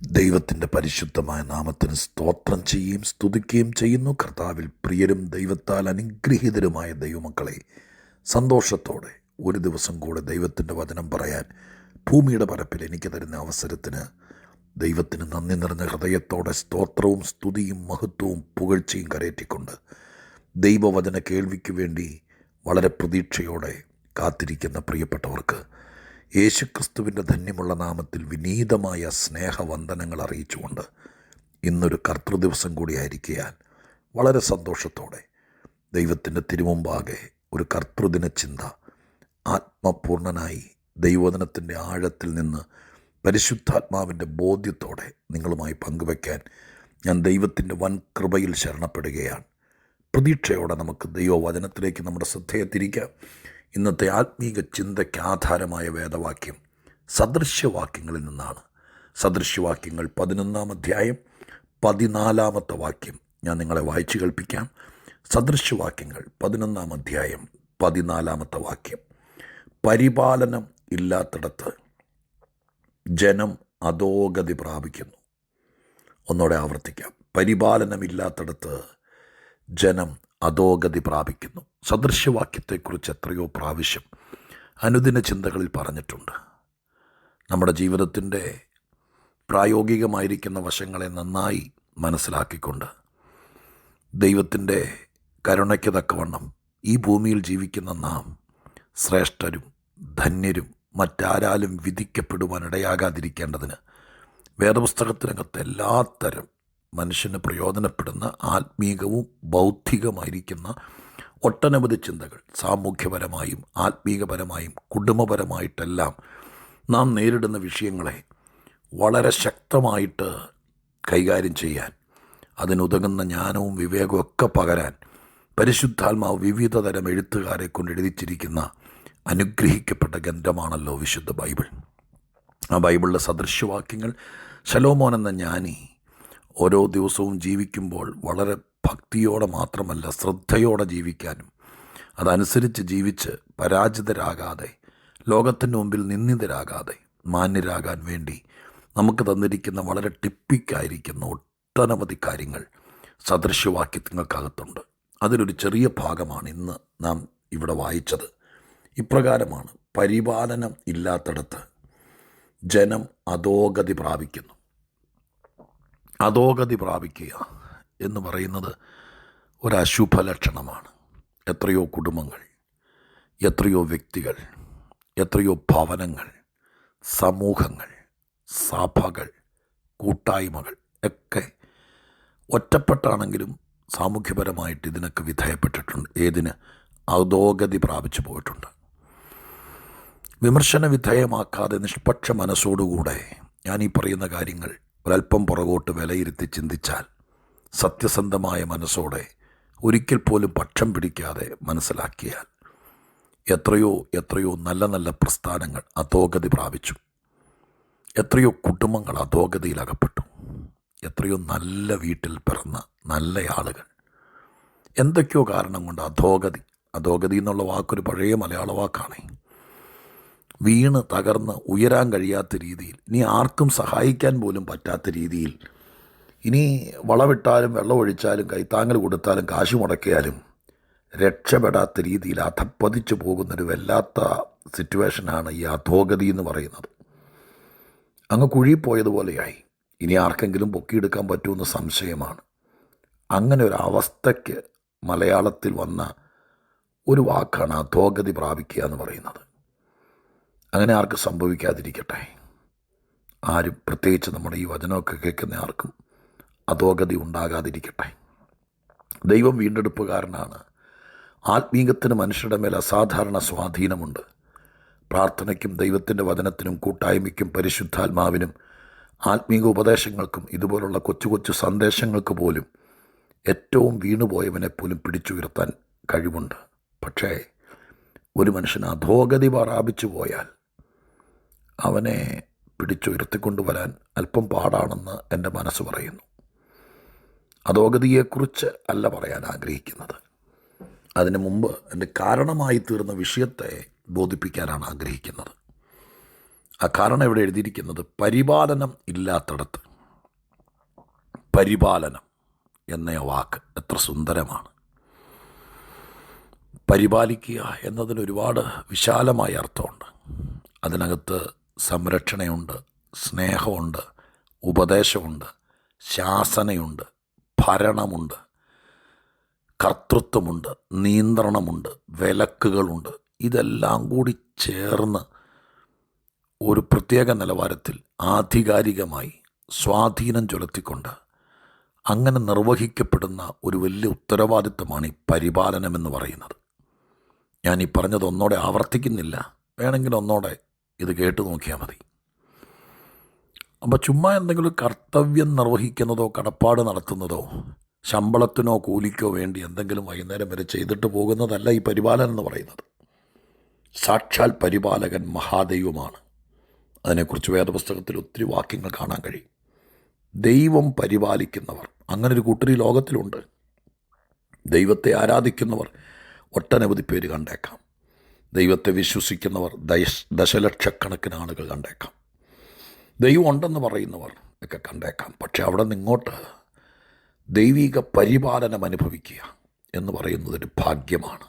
ദൈവത്തിന്റെ പരിശുദ്ധമായ നാമത്തിന് സ്തോത്രം ചെയ്യുകയും സ്തുതിക്കുകയും ചെയ്യുന്നു. കർത്താവിൽ പ്രിയരും ദൈവത്താൽ അനുഗ്രഹീതരുമായ ദൈവമക്കളെ സന്തോഷത്തോടെ ഒരു ദിവസം കൂടെ ദൈവത്തിന്റെ വചനം പറയാൻ ഭൂമിയുടെ പരപ്പിൽ എനിക്ക് തരുന്ന അവസരത്തിന് ദൈവത്തിന് നന്ദി നിറഞ്ഞ ഹൃദയത്തോടെ സ്തോത്രവും സ്തുതിയും മഹത്വവും പുകഴ്ചയും കരയറ്റിക്കൊണ്ട് ദൈവവചന കേൾവിക്ക് വേണ്ടി വളരെ പ്രതീക്ഷയോടെ കാത്തിരിക്കുന്ന പ്രിയപ്പെട്ടവർക്ക് യേശുക്രിസ്തുവിന്റെ ധന്യമുള്ള നാമത്തിൽ വിനീതമായ സ്നേഹവന്ദനങ്ങൾ അറിയിച്ചുകൊണ്ട് ഇന്നൊരു കർത്തൃദിവസം കൂടിയായിരിക്കാൻ വളരെ സന്തോഷത്തോടെ ദൈവത്തിന്റെ തിരുമുമ്പാകെ ഒരു കർത്തൃദിന ചിന്ത ആത്മപൂർണനായി ദൈവദിനത്തിന്റെ ആഴത്തിൽ നിന്ന് പരിശുദ്ധാത്മാവിന്റെ ബോധ്യത്തോടെ നിങ്ങളുമായി പങ്കുവയ്ക്കാൻ ഞാൻ ദൈവത്തിന്റെ വൻകൃപയിൽ ശരണപ്പെടുകയാണ്. പ്രതീക്ഷയോടെ നമുക്ക് ദൈവവചനത്തിലേക്ക് നമ്മുടെ ശ്രദ്ധയെ തിരിക്കാം ഇന്നത്തെ ആത്മീക ചിന്തയ്ക്ക് ആധാരമായ വേദവാക്യം സദൃശ്യവാക്യങ്ങളിൽ നിന്നാണ്. സദൃശ്യവാക്യങ്ങൾ പതിനൊന്നാം അധ്യായം പതിനാലാമത്തെ വാക്യം ഞാൻ നിങ്ങളെ വായിച്ചു കേൾപ്പിക്കാം. സദൃശ്യവാക്യങ്ങൾ പതിനൊന്നാം അധ്യായം പതിനാലാമത്തെ വാക്യം. പരിപാലനം ഇല്ലാത്തിടത്ത് ജനം അധോഗതി പ്രാപിക്കുന്നു. ഒന്നോടെ ആവർത്തിക്കാം. പരിപാലനമില്ലാത്തിടത്ത് ജനം അധോഗതി പ്രാപിക്കുന്നു. സദൃശ്യവാക്യത്തെക്കുറിച്ച് എത്രയോ പ്രാവശ്യം അനുദിന ചിന്തകളിൽ പറഞ്ഞിട്ടുണ്ട്. നമ്മുടെ ജീവിതത്തിന്റെ പ്രായോഗികമായിരിക്കുന്ന വശങ്ങളെ നന്നായി മനസ്സിലാക്കിക്കൊണ്ട് ദൈവത്തിന്റെ കരുണയ്ക്ക് തക്കവണ്ണം ഈ ഭൂമിയിൽ ജീവിക്കുന്ന നാം ശ്രേഷ്ഠരും ധന്യരും മറ്റാരാലും വിധിക്കപ്പെടുവാൻ ഇടയാകാതിരിക്കേണ്ടതിന് വേദപുസ്തകത്തിനകത്ത് എല്ലാത്തരം മനുഷ്യന് പ്രയോജനപ്പെടുന്ന ആത്മീകവും ബൗദ്ധികമായിരിക്കുന്ന ഒട്ടനവധി ചിന്തകൾ. സാമൂഹ്യപരമായും ആത്മീകപരമായും കുടുംബപരമായിട്ടെല്ലാം നാം നേരിടുന്ന വിഷയങ്ങളെ വളരെ ശക്തമായിട്ട് കൈകാര്യം ചെയ്യാൻ അതിനുതകുന്ന ജ്ഞാനവും വിവേകവും ഒക്കെ പകരാൻ പരിശുദ്ധാത്മാവ് വിവിധ തരം എഴുത്തുകാരെ കൊണ്ട് എഴുതിച്ചിരിക്കുന്ന അനുഗ്രഹിക്കപ്പെട്ട ഗ്രന്ഥമാണല്ലോ വിശുദ്ധ ബൈബിൾ. ആ ബൈബിളിലെ സദൃശ്യവാക്യങ്ങൾ ശലോമോൻ എന്ന ജ്ഞാനി ഓരോ ദിവസവും ജീവിക്കുമ്പോൾ വളരെ ഭക്തിയോടെ മാത്രമല്ല ശ്രദ്ധയോടെ ജീവിക്കാനും അതനുസരിച്ച് ജീവിച്ച് പരാജിതരാകാതെ ലോകത്തിന് മുമ്പിൽ നിന്ദിതരാകാതെ മാന്യരാകാൻ വേണ്ടി നമുക്ക് തന്നിരിക്കുന്ന വളരെ ടിപ്പിക്കായിരിക്കുന്ന ഒട്ടനവധി കാര്യങ്ങൾ സദൃശ്യവാക്യത്തിങ്ങൾക്കകത്തുണ്ട് അതിലൊരു ചെറിയ ഭാഗമാണ് ഇന്ന് നാം ഇവിടെ വായിച്ചത്. ഇപ്രകാരമാണ് പരിപാലനം ഇല്ലാത്തടത്ത് ജനം അധോഗതി പ്രാപിക്കുന്നു. അധോഗതി പ്രാപിക്കുക എന്ന് പറയുന്നത് ഒരു അശുഭ ലക്ഷണമാണ്. എത്രയോ കുടുംബങ്ങൾ എത്രയോ വ്യക്തികൾ എത്രയോ ഭവനങ്ങൾ സമൂഹങ്ങൾ സഭകൾ കൂട്ടായ്മകൾ ഒക്കെ ഒറ്റപ്പെട്ടാണെങ്കിലും സാമൂഹ്യപരമായിട്ട് ഇതിനൊക്കെ വിധേയപ്പെട്ടിട്ടുണ്ട്. ഏതിന്? അധോഗതി പ്രാപിച്ചു പോയിട്ടുണ്ട്. വിമർശന വിധേയമാക്കാതെ നിഷ്പക്ഷ മനസ്സോടുകൂടെ ഞാൻ ഈ പറയുന്ന കാര്യങ്ങൾ ഒരല്പം പുറകോട്ട് വിലയിരുത്തി ചിന്തിച്ചാൽ സത്യസന്ധമായ മനസ്സോടെ ഒരിക്കൽ പോലും പക്ഷം പിടിക്കാതെ മനസ്സിലാക്കിയാൽ എത്രയോ എത്രയോ നല്ല നല്ല പ്രസ്ഥാനങ്ങൾ അധോഗതി പ്രാപിച്ചു. എത്രയോ കുടുംബങ്ങൾ അധോഗതിയിൽ അകപ്പെട്ടു എത്രയോ നല്ല വീട്ടിൽ പിറന്ന നല്ല ആളുകൾ. എന്തൊക്കെയോ കാരണം കൊണ്ട് അധോഗതി അധോഗതി എന്നുള്ള വാക്കൊരു പഴയ മലയാള വാക്കാണ്. വീണ് തകർന്ന് ഉയരാൻ കഴിയാത്ത രീതിയിൽ ഇനി ആർക്കും സഹായിക്കാൻ പോലും പറ്റാത്ത രീതിയിൽ ഇനി വളമിട്ടാലും വെള്ളമൊഴിച്ചാലും കൈത്താങ്ങൽ കൊടുത്താലും കാശ് മുടക്കിയാലും രക്ഷപ്പെടാത്ത രീതിയിൽ അധപ്പതിച്ചു പോകുന്നൊരു വല്ലാത്ത സിറ്റുവേഷനാണ് ഈ അധോഗതി എന്ന് പറയുന്നത്. അങ്ങ് കുഴിപ്പോയതുപോലെയായി. ഇനി ആർക്കെങ്കിലും പൊക്കിയെടുക്കാൻ പറ്റുമെന്ന് സംശയമാണ്. അങ്ങനെ ഒരു അവസ്ഥയ്ക്ക് മലയാളത്തിൽ വന്ന ഒരു വാക്കാണ് അധോഗതി പ്രാപിക്കുക എന്ന് പറയുന്നത്. അങ്ങനെ ആർക്കും സംഭവിക്കാതിരിക്കട്ടെ. ആരും പ്രത്യേകിച്ച് നമ്മുടെ ഈ വചനമൊക്കെ കേൾക്കുന്ന ആർക്കും അധോഗതി ഉണ്ടാകാതിരിക്കട്ടെ. ദൈവം വീണ്ടെടുപ്പുകാരനാണ്. ആത്മീകത്തിന് മനുഷ്യരുടെ മേൽ അസാധാരണ സ്വാധീനമുണ്ട്. പ്രാർത്ഥനയ്ക്കും ദൈവത്തിന്റെ വചനത്തിനും കൂട്ടായ്മയ്ക്കും പരിശുദ്ധാത്മാവിനും ആത്മീക ഉപദേശങ്ങൾക്കും ഇതുപോലുള്ള കൊച്ചു കൊച്ചു സന്ദേശങ്ങൾക്ക് പോലും ഏറ്റവും വീണുപോയവനെ പോലും പിടിച്ചുയർത്താൻ കഴിവുണ്ട്. പക്ഷേ ഒരു മനുഷ്യൻ അധോഗതി പ്രാപിച്ചു പോയാൽ അവനെ പിടിച്ചുയർത്തിക്കൊണ്ടുവരാൻ അല്പം പാടാണെന്ന് എന്റെ മനസ്സ് പറയുന്നു. അധോഗതിയെക്കുറിച്ച് അല്ല പറയാൻ ആഗ്രഹിക്കുന്നത്. അതിനു മുമ്പ് എന്റെ കാരണമായി തീർന്ന വിഷയത്തെ ബോധിപ്പിക്കാനാണ് ആഗ്രഹിക്കുന്നത്. ആ കാരണം ഇവിടെ എഴുതിയിരിക്കുന്നത് പരിപാലനം ഇല്ലാത്തടത്ത്. പരിപാലനം എന്ന വാക്ക് എത്ര സുന്ദരമാണ്. പരിപാലിക്കുക എന്നതിന് ഒരുപാട് വിശാലമായ അർത്ഥമുണ്ട്. അതിനകത്ത് സംരക്ഷണയുണ്ട് സ്നേഹമുണ്ട് ഉപദേശമുണ്ട് ശാസനയുണ്ട് ഭരണമുണ്ട് കർത്തൃത്വമുണ്ട് നിയന്ത്രണമുണ്ട് വിലക്കുകളുണ്ട്. ഇതെല്ലാം കൂടി ചേർന്ന് ഒരു പ്രത്യേക നിലവാരത്തിൽ ആധികാരികമായി സ്വാധീനം ചെലുത്തിക്കൊണ്ട് അങ്ങനെ നിർവഹിക്കപ്പെടുന്ന ഒരു വലിയ ഉത്തരവാദിത്തമാണ് ഈ പരിപാലനമെന്ന് പറയുന്നത്. ഞാൻ ഈ പറഞ്ഞത് ഒന്നോടെ ആവർത്തിക്കുന്നില്ല. വേണമെങ്കിൽ ഒന്നോടെ ഇത് കേട്ട് നോക്കിയാൽ മതി. അപ്പോൾ ചുമ്മാ എന്തെങ്കിലും കർത്തവ്യം നിർവഹിക്കുന്നതോ കടപ്പാട് നടത്തുന്നതോ ശമ്പളത്തിനോ കൂലിക്കോ വേണ്ടി എന്തെങ്കിലും വൈകുന്നേരം വരെ ചെയ്തിട്ട് പോകുന്നതല്ല ഈ പരിപാലനം എന്ന് പറയുന്നത്. സാക്ഷാൽ പരിപാലകൻ മഹാദൈവമാണ്. അതിനെക്കുറിച്ച് വേദപുസ്തകത്തിൽ ഒത്തിരി വാക്യങ്ങൾ കാണാൻ കഴിയും. ദൈവം പരിപാലിക്കുന്നവർ. അങ്ങനൊരു കൂട്ടർ ഈ ലോകത്തിലുണ്ട്. ദൈവത്തെ ആരാധിക്കുന്നവർ ഒട്ടനവധി പേര് കണ്ടേക്കാം. ദൈവത്തെ വിശ്വസിക്കുന്നവർ ദശ ദശലക്ഷക്കണക്കിന് ആളുകൾ കണ്ടേക്കാം. ദൈവം ഉണ്ടെന്ന് പറയുന്നവർ ഒക്കെ കണ്ടേക്കാം. പക്ഷെ അവിടെ നിന്നിങ്ങോട്ട് ദൈവിക പരിപാലനം അനുഭവിക്കുക എന്ന് പറയുന്നതൊരു ഭാഗ്യമാണ്.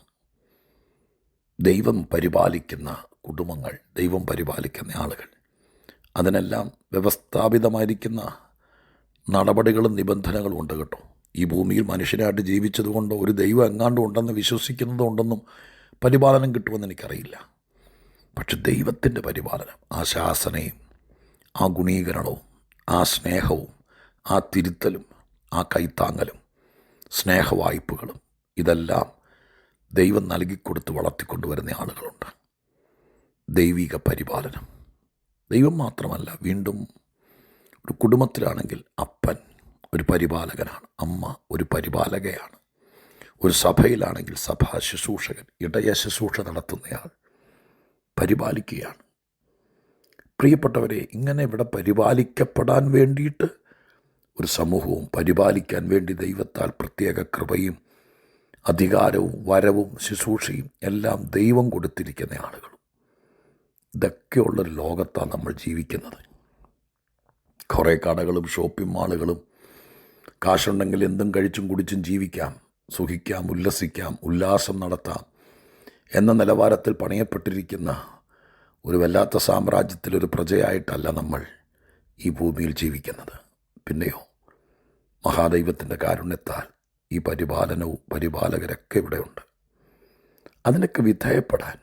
ദൈവം പരിപാലിക്കുന്ന കുടുംബങ്ങൾ ദൈവം പരിപാലിക്കുന്ന ആളുകൾ അതിനെല്ലാം വ്യവസ്ഥാപിതമായിരിക്കുന്ന നടപടികളും നിബന്ധനകളും ഉണ്ട് കേട്ടോ. ഈ ഭൂമിയിൽ മനുഷ്യരായിട്ട് ജീവിച്ചതുകൊണ്ടോ ഒരു ദൈവം എങ്ങാണ്ടും ഉണ്ടെന്ന് വിശ്വസിക്കുന്നതുകൊണ്ടൊന്നും പരിപാലനം കിട്ടുമെന്ന് എനിക്കറിയില്ല. പക്ഷെ ദൈവത്തിന്റെ പരിപാലനം ആ ശാസനയും ആ ഗുണീകരണവും ആ സ്നേഹവും ആ തിരുത്തലും ആ കൈത്താങ്ങലും സ്നേഹവായ്പകളും ഇതെല്ലാം ദൈവം നൽകിക്കൊടുത്ത് വളർത്തിക്കൊണ്ടുവരുന്ന ആളുകളുണ്ട്. ദൈവിക പരിപാലനം. ദൈവം മാത്രമല്ല വീണ്ടും ഒരു കുടുംബത്തിലാണെങ്കിൽ അപ്പൻ ഒരു പരിപാലകനാണ് അമ്മ ഒരു പരിപാലകയാണ്. ഒരു സഭയിലാണെങ്കിൽ സഭാ ശുശ്രൂഷകൻ ഇടയ ശുശ്രൂഷ നടത്തുന്നയാൾ പരിപാലിക്കുകയാണ്. പ്രിയപ്പെട്ടവരെ ഇങ്ങനെ ഇവിടെ പരിപാലിക്കപ്പെടാൻ വേണ്ടിയിട്ട് ഒരു സമൂഹവും പരിപാലിക്കാൻ വേണ്ടി ദൈവത്താൽ പ്രത്യേക കൃപയും അധികാരവും വരവും ശുശ്രൂഷയും എല്ലാം ദൈവം കൊടുത്തിരിക്കുന്ന ആളുകളും. ഇതൊക്കെയുള്ളൊരു ലോകത്താണ് നമ്മൾ ജീവിക്കുന്നത്. കുറേ കടകളും ഷോപ്പിംഗ് മാളുകളും കാശുണ്ടെങ്കിൽ എന്തും കഴിച്ചും കുടിച്ചും ജീവിക്കാം. സുഖിക്കാം ഉല്ലസിക്കാം ഉല്ലാസം നടത്താം എന്ന നിലവാരത്തിൽ പണിയപ്പെട്ടിരിക്കുന്ന ഒരു വല്ലാത്ത സാമ്രാജ്യത്തിലൊരു പ്രജയായിട്ടല്ല നമ്മൾ ഈ ഭൂമിയിൽ ജീവിക്കുന്നത്. പിന്നെയോ മഹാദൈവത്തിന്റെ കാരുണ്യത്താൽ ഈ പരിപാലനവും പരിപാലകരൊക്കെ ഇവിടെയുണ്ട് അതിനൊക്കെ വിധേയപ്പെടാൻ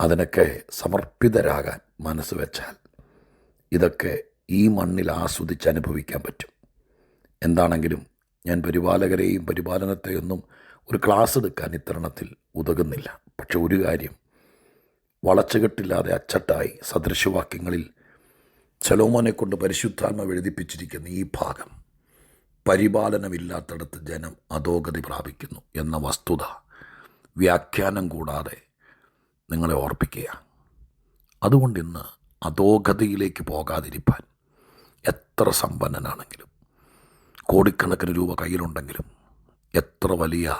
അതിനൊക്കെ സമർപ്പിതരാകാൻ മനസ്സ് വെച്ചാൽ ഇതൊക്കെ ഈ മണ്ണിൽ ആസ്വദിച്ച് അനുഭവിക്കാൻ പറ്റും. എന്താണെങ്കിലും ഞാൻ പരിപാലകരെയും പരിപാലനത്തെയൊന്നും ഒരു ക്ലാസ് എടുക്കാൻ ഇത്തരണത്തിൽ ഉതകുന്നില്ല. പക്ഷെ ഒരു കാര്യം വളച്ചുകെട്ടില്ലാതെ അച്ചട്ടായി സദൃശവാക്യങ്ങളിൽ ചെലോമോനെ കൊണ്ട് പരിശുദ്ധാത്മ എഴുതിപ്പിച്ചിരിക്കുന്ന ഈ ഭാഗം പരിപാലനമില്ലാത്തടത്ത് ജനം അധോഗതി പ്രാപിക്കുന്നു എന്ന വസ്തുത വ്യാഖ്യാനം കൂടാതെ നിങ്ങളെ ഓർപ്പിക്കുക അതുകൊണ്ട് ഇന്ന് അധോഗതിയിലേക്ക് പോകാതിരിപ്പാൻ എത്ര സമ്പന്നനാണെങ്കിലും കോടിക്കണക്കിന് രൂപ കയ്യിലുണ്ടെങ്കിലും എത്ര വലിയ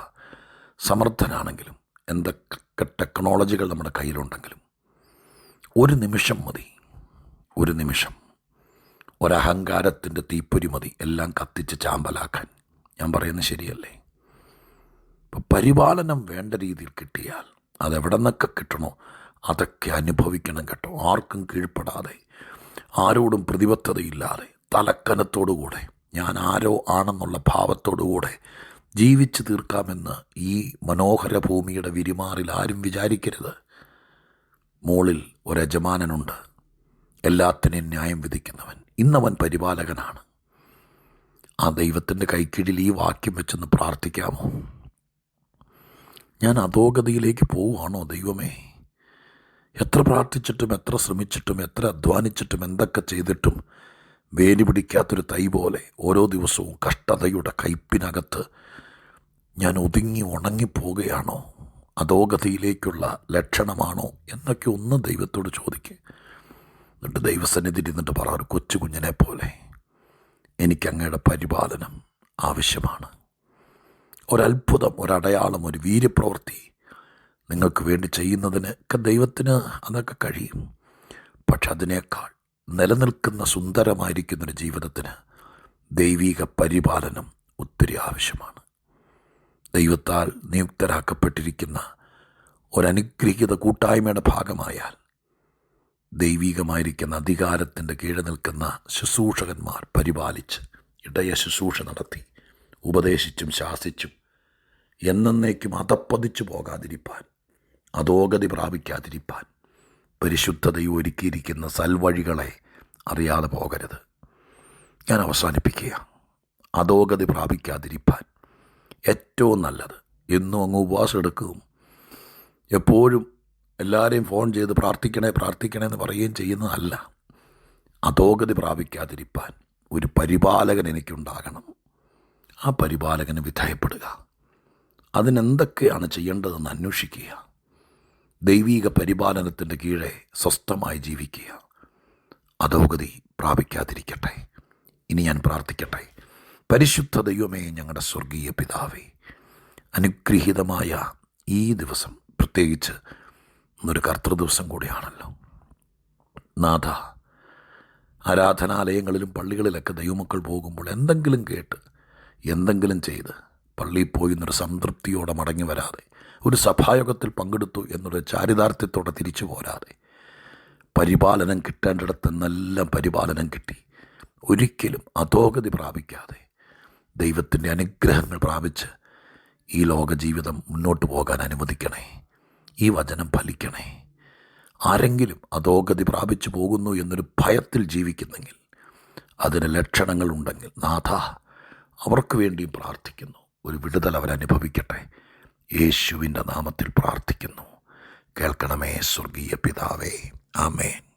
സമർത്ഥനാണെങ്കിലും എന്തൊക്കെ ടെക്നോളജികൾ നമ്മുടെ കയ്യിലുണ്ടെങ്കിലും ഒരു നിമിഷം മതി ഒരു നിമിഷം. ഒരഹങ്കാരത്തിന്റെ തീപ്പൊരി മതി എല്ലാം കത്തിച്ച് ചാമ്പലാക്കാൻ. ഞാൻ പറയുന്നത് ശരിയല്ലേ? ഇപ്പം പരിപാലനം വേണ്ട രീതിയിൽ കിട്ടിയാൽ അതെവിടെ നിന്നൊക്കെ കിട്ടണോ അതൊക്കെ അനുഭവിക്കണം കേട്ടോ. ആർക്കും കീഴ്പ്പെടാതെ ആരോടും പ്രതിബദ്ധതയില്ലാതെ തലക്കനത്തോടുകൂടെ ഞാൻ ആരോ ആണെന്നുള്ള ഭാവത്തോടുകൂടെ ജീവിച്ചു തീർക്കാമെന്ന് ഈ മനോഹര ഭൂമിയുടെ വിരിമാറിൽ ആരും വിചാരിക്കരുത്. മുകളിൽ ഒരു യജമാനനുണ്ട് എല്ലാത്തിനെയും ന്യായം വിധിക്കുന്നവൻ. ഇന്നവൻ പരിപാലകനാണ്. ആ ദൈവത്തിന്റെ കൈക്കീഴിൽ ഈ വാക്യം വെച്ചൊന്ന് പ്രാർത്ഥിക്കാമോ? ഞാൻ അധോഗതിയിലേക്ക് പോവുകയാണോ ദൈവമേ? എത്ര പ്രാർത്ഥിച്ചിട്ടും എത്ര ശ്രമിച്ചിട്ടും എത്ര അധ്വാനിച്ചിട്ടും എന്തൊക്കെ ചെയ്തിട്ടും വേലി പിടിക്കാത്തൊരു തൈ പോലെ ഓരോ ദിവസവും കഷ്ടതയുടെ കയ്പിനകത്ത് ഞാൻ ഒതുങ്ങി ഉണങ്ങിപ്പോവുകയാണോ അധോഗതിയിലേക്കുള്ള ലക്ഷണമാണോ? എന്നൊക്കെ ഒന്ന് ദൈവത്തോട് ചോദിക്കുക എന്നിട്ട് ദൈവസന്നിധി ഇരുന്നിട്ട് പറ ഒരു കൊച്ചു കുഞ്ഞിനെ പോലെ എനിക്കങ്ങയുടെ പരിപാലനം ആവശ്യമാണ്. ഒരത്ഭുതം ഒരടയാളം ഒരു വീര്യപ്രവൃത്തി നിങ്ങൾക്ക് വേണ്ടി ചെയ്യുന്നതിന് ഒക്കെ ദൈവത്തിന് അതൊക്കെ കഴിയും. പക്ഷെ അതിനേക്കാൾ നിലനിൽക്കുന്ന സുന്ദരമായിരിക്കുന്നൊരു ജീവിതത്തിന് ദൈവിക പരിപാലനം ഒത്തിരി ആവശ്യമാണ്. ദൈവത്താൽ നിയുക്തരാക്കപ്പെട്ടിരിക്കുന്ന ഒരനുഗ്രഹീത കൂട്ടായ്മയുടെ ഭാഗമായാൽ ദൈവികമായിരിക്കുന്ന അധികാരത്തിന്റെ കീഴ് നിൽക്കുന്ന ശുശ്രൂഷകന്മാർ പരിപാലിച്ച് ഇടയ ശുശ്രൂഷ നടത്തി ഉപദേശിച്ചും ശാസിച്ചും എന്നേക്കും അതപ്പതിച്ചു പോകാതിരിപ്പാൻ അധോഗതി പ്രാപിക്കാതിരിപ്പാൻ പരിശുദ്ധതയും ഒരുക്കിയിരിക്കുന്ന സൽവഴികളെ അറിയാതെ പോകരുത്. ഞാൻ അവസാനിപ്പിക്കുക. അധോഗതി പ്രാപിക്കാതിരിപ്പാൻ ഏറ്റവും നല്ലത്. എന്നും അങ്ങ് ഉപവാസം എടുക്കുകയും എപ്പോഴും എല്ലാവരെയും ഫോൺ ചെയ്ത് പ്രാർത്ഥിക്കണേ പ്രാർത്ഥിക്കണേ എന്ന് പറയുകയും ചെയ്യുന്നതല്ല. അധോഗതി പ്രാപിക്കാതിരിപ്പാൻ ഒരു പരിപാലകൻ എനിക്കുണ്ടാകണം. ആ പരിപാലകന് വിധേയപ്പെടുക. അതിനെന്തൊക്കെയാണ് ചെയ്യേണ്ടതെന്ന് അന്വേഷിക്കുക. ദൈവീക പരിപാലനത്തിന്റെ കീഴെ സ്വസ്ഥമായി ജീവിക്കുക. അധോഗതി പ്രാപിക്കാതിരിക്കട്ടെ. ഇനി ഞാൻ പ്രാർത്ഥിക്കട്ടെ. പരിശുദ്ധ ദൈവമേ ഞങ്ങളുടെ സ്വർഗീയ പിതാവേ അനുഗ്രഹീതമായ ഈ ദിവസം പ്രത്യേകിച്ച് ഇന്നൊരു കർത്തൃദിവസം കൂടിയാണല്ലോ. നാഥ ആരാധനാലയങ്ങളിലും പള്ളികളിലൊക്കെ ദൈവമക്കൾ പോകുമ്പോൾ എന്തെങ്കിലും കേട്ട് എന്തെങ്കിലും ചെയ്ത് പള്ളിയിൽ പോയി എന്നൊരു സംതൃപ്തിയോടെ മടങ്ങി വരാതെ ഒരു സഭായോഗത്തിൽ പങ്കെടുത്തു എന്നൊരു ചാരിതാർത്ഥ്യത്തോടെ തിരിച്ചു പോരാതെ. പരിപാലനം കിട്ടേണ്ടിടത്തെന്നെല്ലാം പരിപാലനം കിട്ടി. ഒരിക്കലും അധോഗതി പ്രാപിക്കാതെ ദൈവത്തിന്റെ അനുഗ്രഹങ്ങൾ പ്രാപിച്ച് ഈ ലോക ജീവിതം മുന്നോട്ട് പോകാൻ അനുവദിക്കണേ. ഈ വചനം ഫലിക്കണേ. ആരെങ്കിലും അധോഗതി പ്രാപിച്ചു പോകുന്നു എന്നൊരു ഭയത്തിൽ ജീവിക്കുന്നെങ്കിൽ അതിന് ലക്ഷണങ്ങളുണ്ടെങ്കിൽ നാഥ അവർക്ക് വേണ്ടിയും പ്രാർത്ഥിക്കുന്നു. ഒരു വിടുതൽ അവരനുഭവിക്കട്ടെ. യേശുവിന്റെ നാമത്തിൽ പ്രാർത്ഥിക്കുന്നു. കേൾക്കണമേ സ്വർഗീയ പിതാവേ. ആമേൻ.